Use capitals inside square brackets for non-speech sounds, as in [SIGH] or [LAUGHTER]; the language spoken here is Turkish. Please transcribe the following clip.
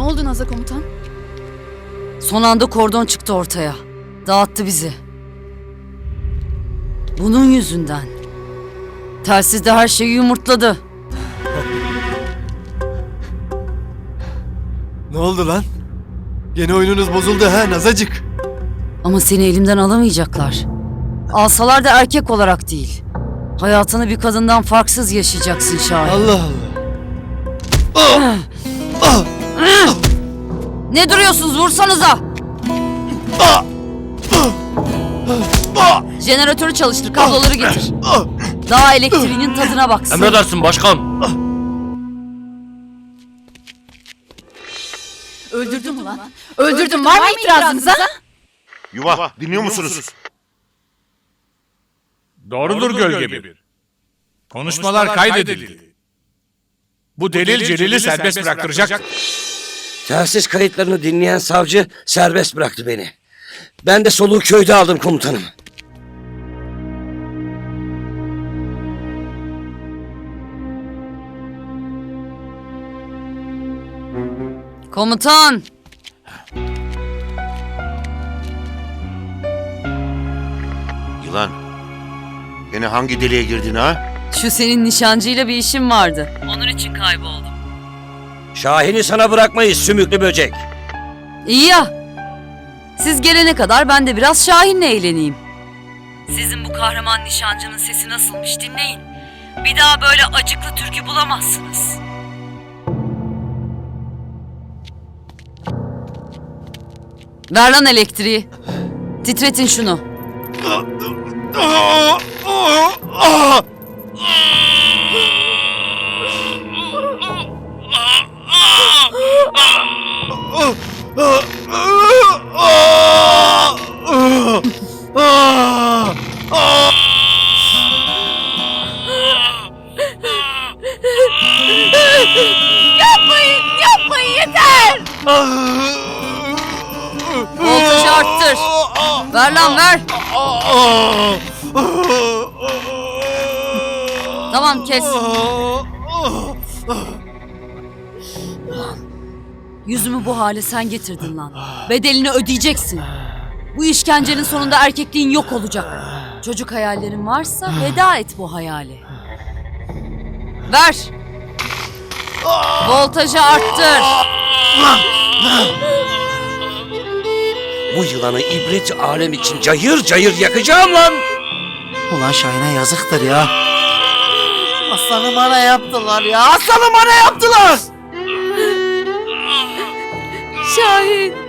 oldu Naza komutan? Son anda kordon çıktı ortaya. Dağıttı bizi. Bunun yüzünden. Telsizde her şeyi yumurtladı. [LAUGHS] Ne oldu lan? Gene oyununuz bozuldu ha Nazacık. Ama seni elimden alamayacaklar. Alsalar da erkek olarak değil. Hayatını bir kadından farksız yaşayacaksın Şahin. Allah Allah. [CLEARS THROAT] Ne duruyorsunuz vursanıza. Jeneratörü çalıştır kabloları getir. Daha elektriğinin tadına baksın. Emredersin başkan. Öldürdün mü lan? Öldürdün var mı itirazınız ha? Yuva, dinliyor musunuz? Doğrudur gölge bir. Konuşmalar kaydedildi. Bu delil Celil'i serbest bıraktıracak. Telsiz kayıtlarını dinleyen savcı serbest bıraktı beni. Ben de soluğu köyde aldım komutanım. Komutan. Yılan. Gene hangi deliğe girdin ha? Şu senin nişancıyla bir işim vardı. Onun için kayboldum. Şahin'i sana bırakmayız sümüklü böcek. İyi ya. Siz gelene kadar ben de biraz Şahin'le eğleneyim. Sizin bu kahraman nişancının sesi nasılmış dinleyin. Bir daha böyle acıklı türkü bulamazsınız. Ver lan elektriği. Titretin şunu. Yapmayın, yapmayın yeter! Voltajı arttır. Ver lan ver. Tamam kes. Yüzümü bu hale sen getirdin lan. Bedelini ödeyeceksin. Bu işkencenin sonunda erkekliğin yok olacak. Çocuk hayallerin varsa veda et bu hayale. Ver. Voltajı arttır. Bu yılanı ibret alem için cayır cayır yakacağım lan. Ulan Şahin'e yazıktır ya. Aslanım bana yaptılar ya. Aslanım bana yaptılar. Şahin.